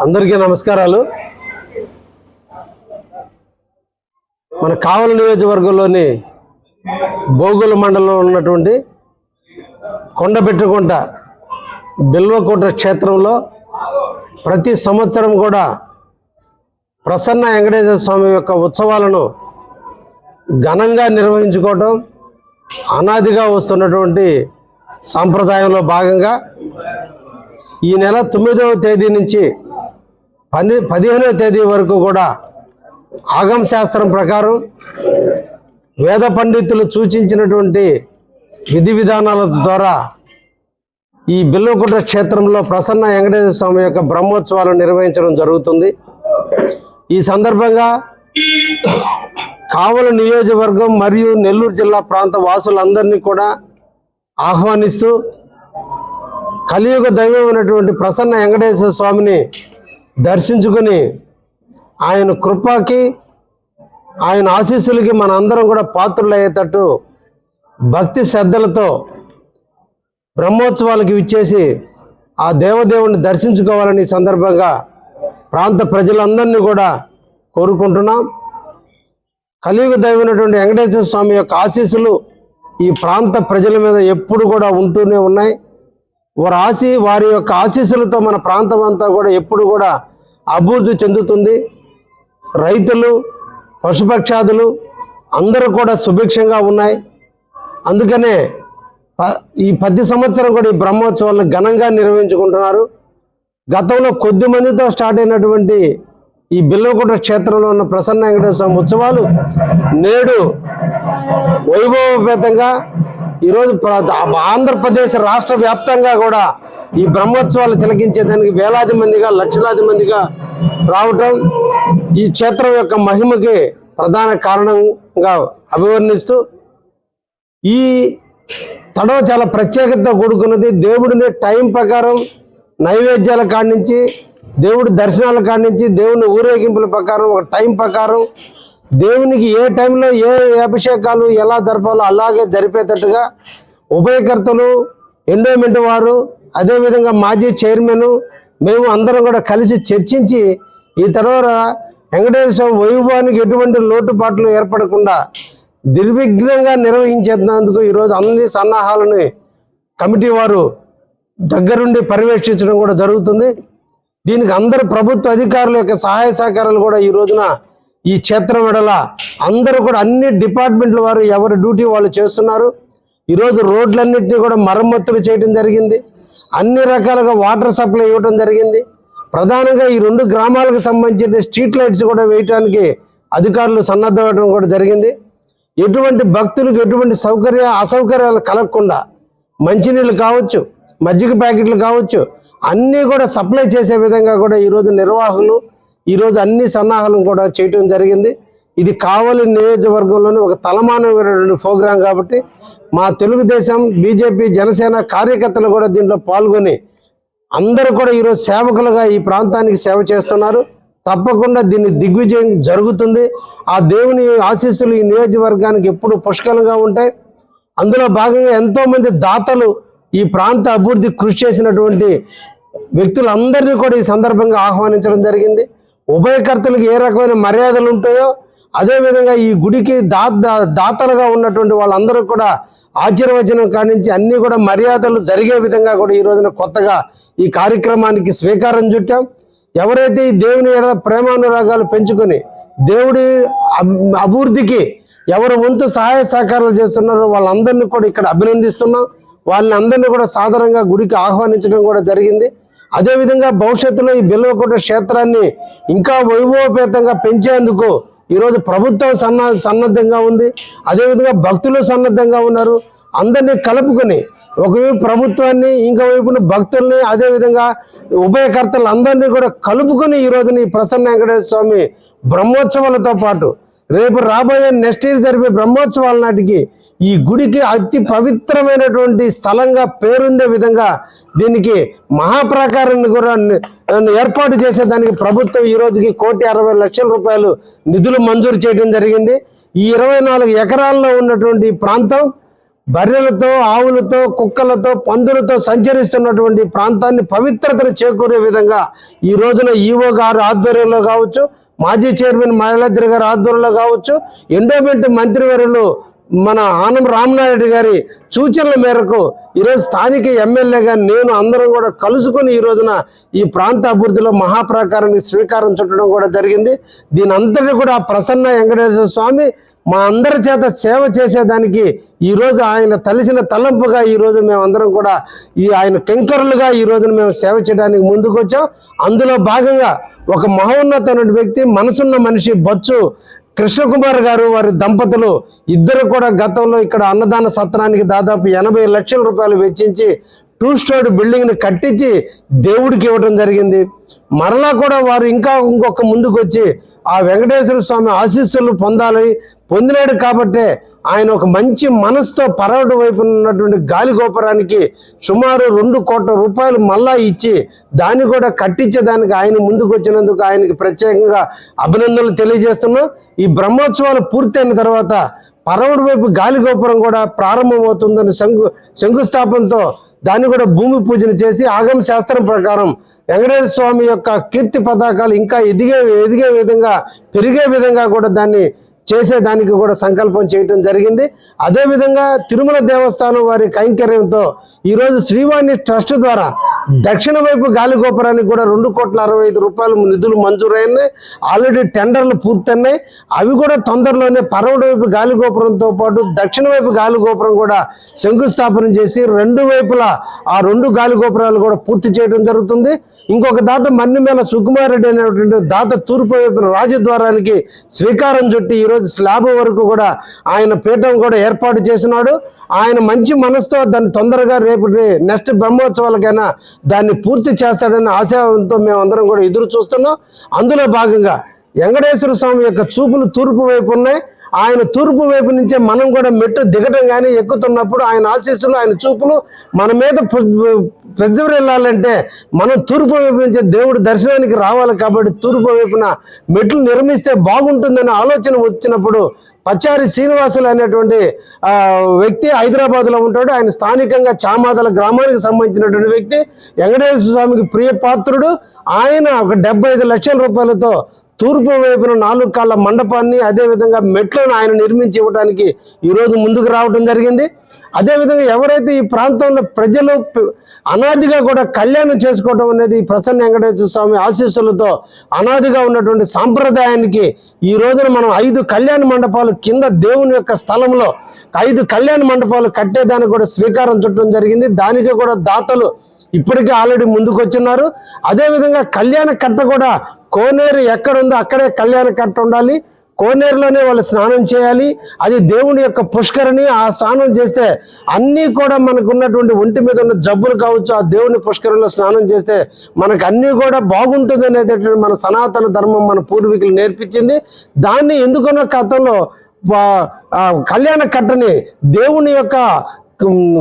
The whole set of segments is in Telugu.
అందరికీ నమస్కారాలు. మన కావలి నియోజకవర్గంలోని భోగుల మండలంలో ఉన్నటువంటి కొండబెట్టుకుంట బిల్వకుంట క్షేత్రంలో ప్రతి సంవత్సరం కూడా ప్రసన్న వెంకటేశ్వర స్వామి యొక్క ఉత్సవాలను ఘనంగా నిర్వహించుకోవటం అనాదిగా వస్తున్నటువంటి సాంప్రదాయంలో భాగంగా ఈ నెల తొమ్మిదవ తేదీ నుంచి పని పదిహేనవ తేదీ వరకు కూడా ఆగమ శాస్త్రం ప్రకారం వేద పండితులు సూచించినటువంటి విధి విధానాల ద్వారా ఈ బిల్లవకుంట క్షేత్రంలో ప్రసన్న వెంకటేశ్వర స్వామి యొక్క బ్రహ్మోత్సవాలు నిర్వహించడం జరుగుతుంది. ఈ సందర్భంగా కావల నియోజకవర్గం మరియు నెల్లూరు జిల్లా ప్రాంత వాసులందరినీ కూడా ఆహ్వానిస్తూ కలియుగ దైవమైనటువంటి ప్రసన్న వెంకటేశ్వర స్వామిని దర్శించుకుని ఆయన కృపకి ఆయన ఆశీస్సులకి మన అందరం కూడా పాత్రులు అయ్యేటట్టు భక్తి శ్రద్ధలతో బ్రహ్మోత్సవాలకు ఇచ్చేసి ఆ దేవదేవుని దర్శించుకోవాలని సందర్భంగా ప్రాంత ప్రజలందరినీ కూడా కోరుకుంటున్నాం. కలియుగ దైవమైనటువంటి వెంకటేశ్వర స్వామి యొక్క ఆశీస్సులు ఈ ప్రాంత ప్రజల మీద ఎప్పుడు కూడా ఉంటూనే ఉన్నాయి. వారి ఆశీ వారి యొక్క ఆశీస్సులతో మన ప్రాంతం అంతా కూడా ఎప్పుడు కూడా అభివృద్ధి చెందుతుంది. రైతులు పశుపక్షాదులు అందరూ కూడా సుభిక్షంగా ఉన్నాయి. అందుకనే ప- ఈ పది సంవత్సరం కూడా ఈ బ్రహ్మోత్సవాలను ఘనంగా నిర్వహించుకుంటున్నారు. గతంలో కొద్ది మందితో స్టార్ట్ అయినటువంటి ఈ బిల్లవకుంట క్షేత్రంలో ఉన్న ప్రసన్న వెంకటేశ్వర స్వామి ఉత్సవాలు నేడు వైభవపేతంగా ఈరోజు ఆంధ్రప్రదేశ్ రాష్ట్ర వ్యాప్తంగా కూడా ఈ బ్రహ్మోత్సవాలు తిలకించేదానికి వేలాది మందిగా లక్షలాది మందిగా రావటం ఈ క్షేత్రం యొక్క మహిమకి ప్రధాన కారణంగా అభివర్ణిస్తూ ఈ తడవ చాలా ప్రత్యేకత కూడుకున్నది. దేవుడిని టైం ప్రకారం నైవేద్యాల కాడి నుంచి దేవుడి దర్శనాల కాడి నుంచి దేవుని ఊరేగింపుల ప్రకారం ఒక టైం ప్రకారం దేవునికి ఏ టైంలో ఏ అభిషేకాలు ఎలా జరపాలో అలాగే జరిపేటట్టుగా ఉభయకర్తలు ఎండోమెంట్ వారు అదేవిధంగా మాజీ చైర్మన్ మేము అందరం కూడా కలిసి చర్చించి ఈ తర్వాత వెంకటేశ్వర స్వామి వైభవానికి ఎటువంటి లోటుపాట్లు ఏర్పడకుండా నిర్విఘ్నంగా నిర్వహించేందుకు ఈరోజు అన్ని సన్నాహాలని కమిటీ వారు దగ్గరుండి పర్యవేక్షించడం కూడా జరుగుతుంది. దీనికి అందరు ప్రభుత్వ అధికారుల యొక్క సహాయ సహకారాలు కూడా ఈ రోజున ఈ క్షేత్రం విడల అందరూ కూడా అన్ని డిపార్ట్మెంట్ల వారు ఎవరి డ్యూటీ వాళ్ళు చేస్తున్నారు. ఈరోజు రోడ్లన్నింటినీ కూడా మరమ్మతులు చేయడం జరిగింది. అన్ని రకాలుగా వాటర్ సప్లై ఇవ్వడం జరిగింది. ప్రధానంగా ఈ రెండు గ్రామాలకు సంబంధించిన స్ట్రీట్ లైట్స్ కూడా వేయటానికి అధికారులు సన్నద్ధమవడం కూడా జరిగింది. ఎటువంటి భక్తులకు ఎటువంటి సౌకర్య అసౌకర్యాలు కలగకుండా మంచినీళ్ళు కావచ్చు మజ్జిగ ప్యాకెట్లు కావచ్చు అన్నీ కూడా సప్లై చేసే విధంగా కూడా ఈరోజు నిర్వాహకులు ఈరోజు అన్ని సన్నాహాలను కూడా చేయటం జరిగింది. ఇది కావలి నియోజకవర్గంలోని ఒక తలమానమైనటువంటి ప్రోగ్రాం కాబట్టి మా తెలుగుదేశం బీజేపీ జనసేన కార్యకర్తలు కూడా దీంట్లో పాల్గొని అందరూ కూడా ఈరోజు సేవకులుగా ఈ ప్రాంతానికి సేవ చేస్తున్నారు. తప్పకుండా దీన్ని దిగ్విజయం జరుగుతుంది. ఆ దేవుని ఆశీస్సులు ఈ నియోజకవర్గానికి ఎప్పుడు పుష్కలంగా ఉంటాయి. అందులో భాగంగా ఎంతోమంది దాతలు ఈ ప్రాంత అభివృద్ధి కృషి చేసినటువంటి వ్యక్తులందరినీ కూడా ఈ సందర్భంగా ఆహ్వానించడం జరిగింది. ఉభయకర్తలకు ఏ రకమైన మర్యాదలు ఉంటాయో అదేవిధంగా ఈ గుడికి దా దాతలుగా ఉన్నటువంటి వాళ్ళందరూ కూడా ఆశీర్వచనం కానించి అన్ని కూడా మర్యాదలు జరిగే విధంగా కూడా ఈ రోజున కొత్తగా ఈ కార్యక్రమానికి స్వీకారం చుట్టాం. ఎవరైతే ఈ దేవుని ఎడ ప్రేమానురాగాలు పెంచుకొని దేవుడి అభివృద్ధికి ఎవరు వంతు సహాయ సహకారాలు చేస్తున్నారో వాళ్ళందరినీ కూడా ఇక్కడ అభినందిస్తున్నాం. వాళ్ళని అందరినీ కూడా సాధారణంగా గుడికి ఆహ్వానించడం కూడా జరిగింది. అదేవిధంగా భవిష్యత్తులో ఈ బిల్వకోట క్షేత్రాన్ని ఇంకా వైభవపేతంగా పెంచేందుకు ఈరోజు ప్రభుత్వం సన్న సన్నద్ధంగా ఉంది. అదేవిధంగా భక్తులు సన్నద్ధంగా ఉన్నారు. అందరినీ కలుపుకొని ఒకవైపు ప్రభుత్వాన్ని ఇంకో వైపున భక్తుల్ని అదేవిధంగా ఉభయకర్తలు అందరినీ కూడా కలుపుకొని ఈ రోజున ఈ ప్రసన్న వెంకటేశ్వర స్వామి బ్రహ్మోత్సవాలతో పాటు రేపు రాబోయే నెక్స్ట్ ఇయర్ జరిపే బ్రహ్మోత్సవాల నాటికి ఈ గుడికి అతి పవిత్రమైనటువంటి స్థలంగా పేరుందే విధంగా దీనికి మహాప్రాకారాన్ని కూడా ఏర్పాటు ఏర్పాటు చేసేదానికి ప్రభుత్వం ఈ రోజుకి కోటి అరవై లక్షల రూపాయలు నిధులు మంజూరు చేయడం జరిగింది. ఈ ఇరవై నాలుగు ఎకరాల్లో ఉన్నటువంటి ప్రాంతం బర్రెలతో ఆవులతో కుక్కలతో పందులతో సంచరిస్తున్నటువంటి ప్రాంతాన్ని పవిత్రతను చేకూరే విధంగా ఈ రోజున ఈవో గారు ఆధ్వర్యంలో కావచ్చు మాజీ చైర్మన్ మహిళాద్రి గారి ఆధ్వర్యంలో కావచ్చు ఎండోమెంట్ మంత్రివర్యులు మన ఆనం రామనాయుడు గారి సూచనల మేరకు ఈరోజు స్థానిక ఎమ్మెల్యేగా నేను అందరం కూడా కలుసుకొని ఈ రోజున ఈ ప్రాంత అభివృద్ధిలో మహాప్రాకారానికి శ్రీకారం చుట్టడం కూడా జరిగింది. దీని అంతటి కూడా ప్రసన్న వెంకటేశ్వర స్వామి మా అందరి చేత సేవ చేసేదానికి ఈ రోజు ఆయన తలిసిన తలంపుగా ఈరోజు మేము మేమందరం కూడా ఈ ఆయన కెంకరులుగా ఈ రోజున మేము సేవ చేయడానికి ముందుకు వచ్చాం అందులో భాగంగా ఒక మహోన్నతమైన వ్యక్తి మనసున్న మనిషి బొచ్చు కృష్ణకుమార్ గారు వారి దంపతులు ఇద్దరు కూడా గతంలో ఇక్కడ అన్నదాన సత్రానికి దాదాపు ఎనభై లక్షల రూపాయలు వెచ్చించి టూ స్టోర్ బిల్డింగ్ని కట్టించి దేవుడికి ఇవ్వడం జరిగింది. మరలా కూడా వారు ఇంకా ఇంకొక ముందుకు వచ్చి ఆ వెంకటేశ్వర స్వామి ఆశీస్సులు పొందాలని పొందినాడు కాబట్టే ఆయన ఒక మంచి మనసుతో పరవడు వైపు ఉన్నటువంటి గాలి గోపురానికి సుమారు రెండు కోట్ల రూపాయలు మళ్ళా ఇచ్చి దాన్ని కూడా కట్టించేదానికి ఆయన ముందుకు వచ్చినందుకు ఆయనకి ప్రత్యేకంగా అభినందనలు తెలియజేస్తున్నాం. ఈ బ్రహ్మోత్సవాలు పూర్తయిన తర్వాత పరవడు వైపు గాలి గోపురం కూడా ప్రారంభమవుతుందని శంకు శంకుస్థాపనతో దాన్ని కూడా భూమి పూజన చేసి ఆగమ శాస్త్రం ప్రకారం వెంకటేశ్వర స్వామి యొక్క కీర్తి పతాకాలు ఇంకా ఎదిగే ఎదిగే విధంగా పెరిగే విధంగా కూడా దాన్ని చేసేదానికి కూడా సంకల్పం చేయటం జరిగింది. అదేవిధంగా తిరుమల దేవస్థానం వారి కైంకర్యంతో ఈరోజు శ్రీవాణి ట్రస్ట్ ద్వారా దక్షిణ వైపు గాలి గోపురానికి కూడా రెండు కోట్ల అరవై ఐదు రూపాయలు నిధులు మంజూరైనాయి. ఆల్రెడీ టెండర్లు పూర్తయినాయి. అవి కూడా తొందరలోనే పరవడు వైపు గాలి గోపురంతో పాటు దక్షిణ వైపు గాలి గోపురం కూడా శంకుస్థాపన చేసి రెండు వైపులా ఆ రెండు గాలి గోపురాలు కూడా పూర్తి చేయడం జరుగుతుంది. ఇంకొక దాట మన్నిమేల సుకుమారెడ్డి అనేటువంటి దాత తూర్పు వైపున రాజద్వారానికి శ్రీకారం చుట్టి ఈరోజు స్లాబ్ వరకు కూడా ఆయన పీఠం కూడా ఏర్పాటు చేసినాడు. ఆయన మంచి మనసుతో దాన్ని తొందరగా రేపు నెక్స్ట్ బ్రహ్మోత్సవాలకైనా దాన్ని పూర్తి చేస్తాడని ఆశావంతో మేమందరం కూడా ఎదురు చూస్తున్నాం. అందులో భాగంగా వెంకటేశ్వర స్వామి యొక్క చూపులు తూర్పు వైపు ఉన్నాయి. ఆయన తూర్పు వైపు నుంచే మనం కూడా మెట్టు దిగటం కానీ ఎక్కుతున్నప్పుడు ఆయన ఆశీస్సులు ఆయన చూపులు మన మీద పెద్దవరు వెళ్ళాలంటే మనం తూర్పు వైపు నుంచి దేవుడు దర్శనానికి రావాలి కాబట్టి తూర్పు వైపున మెట్లు నిర్మిస్తే బాగుంటుందనే ఆలోచన వచ్చినప్పుడు పచ్చారి శ్రీనివాసులు అనేటువంటి వ్యక్తి హైదరాబాద్లో ఉంటాడు. ఆయన స్థానికంగా చామాదల గ్రామానికి సంబంధించినటువంటి వ్యక్తి. వెంకటేశ్వర స్వామికి ప్రియపాత్రుడు ఆయన ఒక డెబ్బై ఐదు లక్షల రూపాయలతో తూర్పు వైపున నాలుగు కాళ్ళ మండపాన్ని అదేవిధంగా మెట్లను ఆయన నిర్మించి ఇవ్వడానికి ఈరోజు ముందుకు రావడం జరిగింది. అదేవిధంగా ఎవరైతే ఈ ప్రాంతంలో ప్రజలు అనాదిగా కూడా కళ్యాణం చేసుకోవడం అనేది ఈ ప్రసన్న వెంకటేశ్వర స్వామి ఆశీస్సులతో అనాదిగా ఉన్నటువంటి సాంప్రదాయానికి ఈ రోజున మనం ఐదు కళ్యాణ మండపాలు కింద దేవుని యొక్క స్థలంలో ఐదు కళ్యాణ మండపాలు కట్టేదానికి కూడా స్వీకారం చుట్టడం జరిగింది. దానికి కూడా దాతలు ఇప్పటికే ఆల్రెడీ ముందుకు వచ్చున్నారు అదేవిధంగా కళ్యాణ కట్ట కూడా కోనేరు ఎక్కడుందో అక్కడే కళ్యాణ కట్ట ఉండాలి. కోనేరులోనే వాళ్ళు స్నానం చేయాలి. అది దేవుని యొక్క పుష్కరిణి. ఆ స్నానం చేస్తే అన్నీ కూడా మనకు ఉన్నటువంటి ఒంటి మీద ఉన్న జబ్బులు కావచ్చు ఆ దేవుని పుష్కరంలో స్నానం చేస్తే మనకు అన్నీ కూడా బాగుంటుంది అనేది మన సనాతన ధర్మం మన పూర్వీకులు నేర్పించింది. దాన్ని ఎందుకనో కథలో కళ్యాణ కట్టని దేవుని యొక్క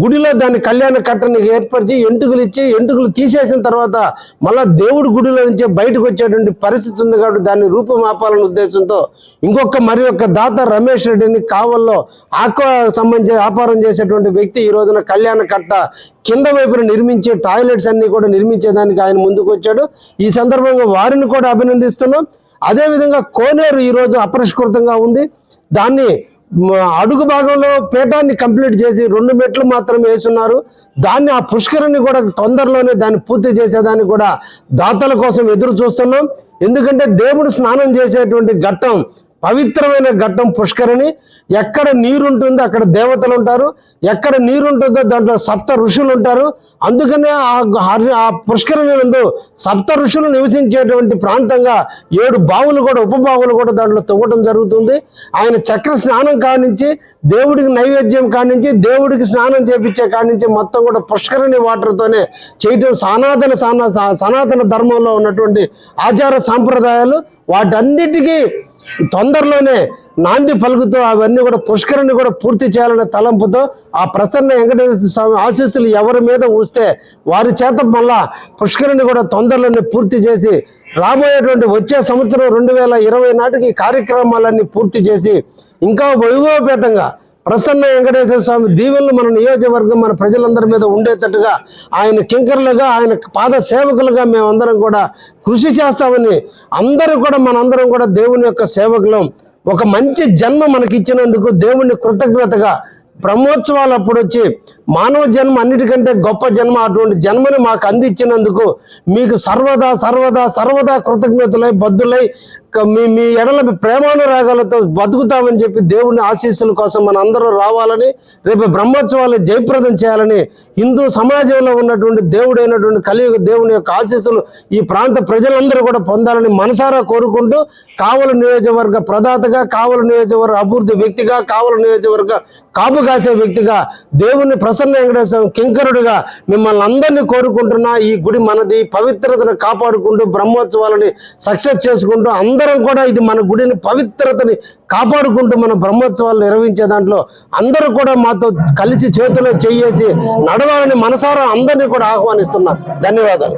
గుడిలో దాన్ని కళ్యాణ కట్టని ఏర్పరిచి ఎంటుకలు ఇచ్చి ఎంటుకలు తీసేసిన తర్వాత మళ్ళా దేవుడి గుడిలో నుంచి బయటకు వచ్చేటువంటి పరిస్థితి ఉంది కాబట్టి దాన్ని రూపుమాపాలనే ఉద్దేశంతో ఇంకొక మరి యొక్క దాత రమేష్ రెడ్డిని కావల్లో ఆక్వా సంబంధించి వ్యాపారం చేసేటువంటి వ్యక్తి ఈ రోజున కళ్యాణ కట్ట కింద వైపున నిర్మించే టాయిలెట్స్ అన్ని కూడా నిర్మించేదానికి ఆయన ముందుకు వచ్చాడు. ఈ సందర్భంగా వారిని కూడా అభినందిస్తున్నాం. అదేవిధంగా కోనేరు ఈరోజు అపరిష్కృతంగా ఉంది. దాన్ని అడుగు భాగంలో పీఠాన్ని కంప్లీట్ చేసి రెండు మెట్లు మాత్రమే వేసున్నారు. దాన్ని ఆ పుష్కరిని కూడా తొందరలోనే దాన్ని పూర్తి చేసేదానికి కూడా దాతల కోసం ఎదురు చూస్తున్నాం. ఎందుకంటే దేవుడు స్నానం చేసేటువంటి ఘట్టం పవిత్రమైన ఘట్టం పుష్కరిణి. ఎక్కడ నీరుంటుందో అక్కడ దేవతలు ఉంటారు. ఎక్కడ నీరుంటుందో దాంట్లో సప్త ఋషులు ఉంటారు. అందుకనే ఆ ఆ పుష్కరిణి నందు సప్త ఋషులు నివసించేటువంటి ప్రాంతంగా ఏడు బావులు కూడా ఉపబావులు కూడా దాంట్లో తవ్వడం జరుగుతుంది. ఆయన చక్ర స్నానం కానించి దేవుడికి నైవేద్యం కానించి దేవుడికి స్నానం చేపించే కానించి మొత్తం కూడా పుష్కరిణి వాటర్తోనే చేయటం సనాతన సనాతన ధర్మంలో ఉన్నటువంటి ఆచార సాంప్రదాయాలు వాటన్నిటికీ తొందరలోనే నాంది పలుకుతూ అవన్నీ కూడా పుష్కరిని కూడా పూర్తి చేయాలనే తలంపుతో ఆ ప్రసన్న వెంకటేశ్వర స్వామి ఆశీస్సులు ఎవరి మీద ఉంచితే వారి చేత మళ్ళా పుష్కరిని కూడా తొందరలోనే పూర్తి చేసి రాబోయేటువంటి వచ్చే సంవత్సరం రెండు వేల ఇరవై నాటికి కార్యక్రమాలన్నీ పూర్తి చేసి ఇంకా వైభవపేతంగా ప్రసన్న వెంకటేశ్వర స్వామి దీవెనలు మన నియోజకవర్గం మన ప్రజలందరి మీద ఉండేటట్టుగా ఆయన కింకర్లుగా ఆయన పాద సేవకులుగా మేమందరం కూడా కృషి చేస్తామని అందరూ కూడా మనందరం కూడా దేవుని యొక్క సేవకులం. ఒక మంచి జన్మ మనకిచ్చినందుకు దేవుని కృతజ్ఞతగా బ్రహ్మోత్సవాలు అప్పుడు వచ్చి మానవ జన్మ అన్నిటికంటే గొప్ప జన్మ అటువంటి జన్మని మాకు అందించినందుకు మీకు సర్వదా సర్వదా సర్వదా కృతజ్ఞతలై బద్దులై మీ మీ ఎడల ప్రేమానురాగాలతో బతుకుతామని చెప్పి దేవుని ఆశీస్సుల కోసం మన అందరూ రావాలని రేపు బ్రహ్మోత్సవాలు జయప్రదం చేయాలని హిందూ సమాజంలో ఉన్నటువంటి దేవుడైనటువంటి కలియుగ దేవుని యొక్క ఆశీస్సులు ఈ ప్రాంత ప్రజలందరూ కూడా పొందాలని మనసారా కోరుకుంటూ కావలి నియోజకవర్గ ప్రదాతగా కావలి నియోజకవర్గ అభివృద్ధి వ్యక్తిగా కావలి నియోజకవర్గ కాపు కాసే వ్యక్తిగా దేవుని ప్రసన్న వెంకటేశ్వర కింకరుడిగా మిమ్మల్ని అందరినీ కోరుకుంటున్నా. ఈ గుడి మనది. పవిత్రతను కాపాడుకుంటూ బ్రహ్మోత్సవాలని సక్సెస్ చేసుకుంటూ అందరూ కూడా ఇది మన గుడిని పవిత్రతని కాపాడుకుంటూ మన బ్రహ్మోత్సవాలు నిర్వహించే దాంట్లో అందరూ కూడా మాతో కలిసి చేతిలో చేయేసి నడవాలని మనసారా అందరినీ కూడా ఆహ్వానిస్తున్నా. ధన్యవాదాలు.